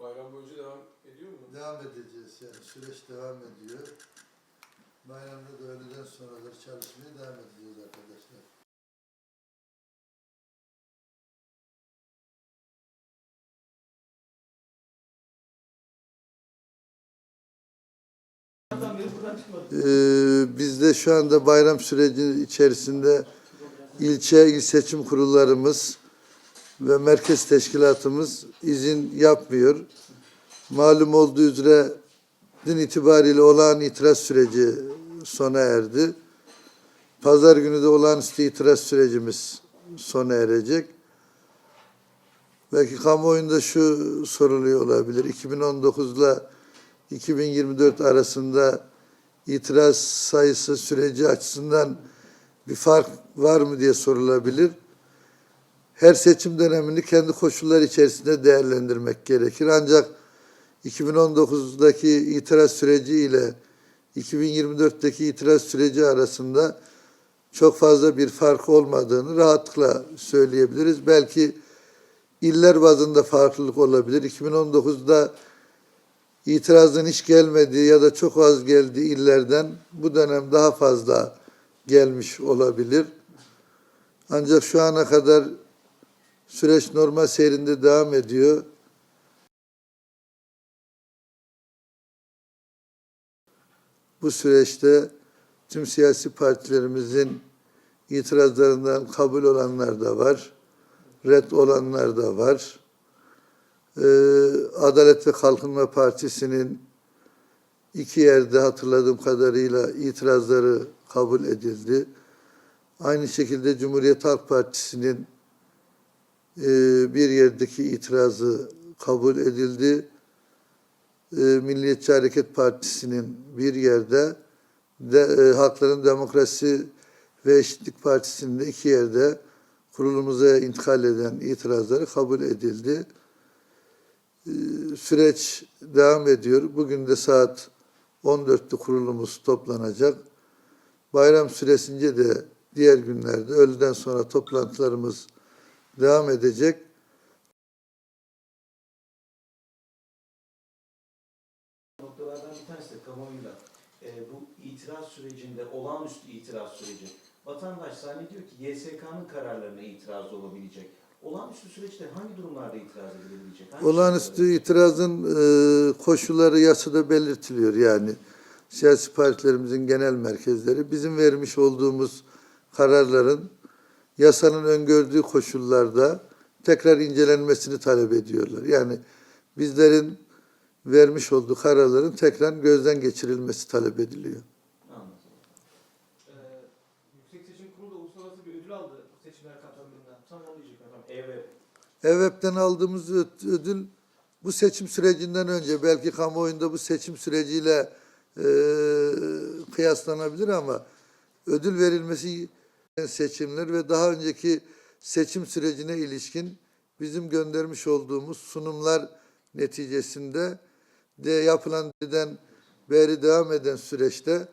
Bayram boyunca devam ediyor mu? Devam edeceğiz yani süreç devam ediyor. Bayramda da öğleden sonraları çalışmaya devam edeceğiz arkadaşlar. Ee, biz de şu anda bayram süreci içerisinde ilçe il seçim kurullarımız ve merkez teşkilatımız izin yapmıyor. Malum olduğu üzere dün itibariyle olağan itiraz süreci sona erdi. Pazar günü de olağanüstü itiraz sürecimiz sona erecek. Belki kamuoyunda şu soruluyor olabilir. 2019 ile 2024 arasında itiraz sayısı süreci açısından bir fark var mı diye sorulabilir. Her seçim dönemini kendi koşulları içerisinde değerlendirmek gerekir. Ancak 2019'daki itiraz süreci ile 2024'teki itiraz süreci arasında çok fazla bir fark olmadığını rahatlıkla söyleyebiliriz. Belki iller bazında farklılık olabilir. 2019'da itirazın hiç gelmediği ya da çok az geldiği illerden bu dönem daha fazla gelmiş olabilir. Ancak şu ana kadar süreç normal seyrinde devam ediyor. Bu süreçte tüm siyasi partilerimizin itirazlarından kabul olanlar da var, red olanlar da var. Adalet ve Kalkınma Partisi'nin iki yerde hatırladığım kadarıyla itirazları kabul edildi. Aynı şekilde Cumhuriyet Halk Partisi'nin e, bir yerdeki itirazı kabul edildi. E, Milliyetçi Hareket Partisi'nin bir yerde de, e, Halkların Demokrasi ve Eşitlik Partisi'nin iki yerde kurulumuza intikal eden itirazları kabul edildi. Süreç devam ediyor. Bugün de saat 14'te kurulumuz toplanacak. Bayram süresince de diğer günlerde öğleden sonra toplantılarımız devam edecek. noktalardan bir tanesi de e, bu itiraz sürecinde olağanüstü itiraz süreci vatandaş zannediyor ki YSK'nın kararlarına itiraz olabilecek. Olağanüstü süreçte hangi durumlarda itiraz edilebilecek? Hangi Olağanüstü itirazın e, koşulları yasada belirtiliyor yani. Siyasi partilerimizin genel merkezleri bizim vermiş olduğumuz kararların yasanın öngördüğü koşullarda tekrar incelenmesini talep ediyorlar. Yani bizlerin vermiş olduğu kararların tekrar gözden geçirilmesi talep ediliyor. Anladım. Ee, Yüksek Seçim Kurulu da uluslararası bir ödül aldı seçimler katılımından. Tam onu. Evet. EVEP'ten aldığımız ödül bu seçim sürecinden önce belki kamuoyunda bu seçim süreciyle e, kıyaslanabilir ama ödül verilmesi seçimler ve daha önceki seçim sürecine ilişkin bizim göndermiş olduğumuz sunumlar neticesinde de yapılan birden beri devam eden süreçte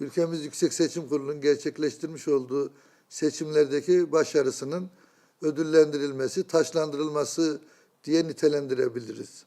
ülkemiz Yüksek Seçim Kurulu'nun gerçekleştirmiş olduğu seçimlerdeki başarısının ödüllendirilmesi, taşlandırılması diye nitelendirebiliriz.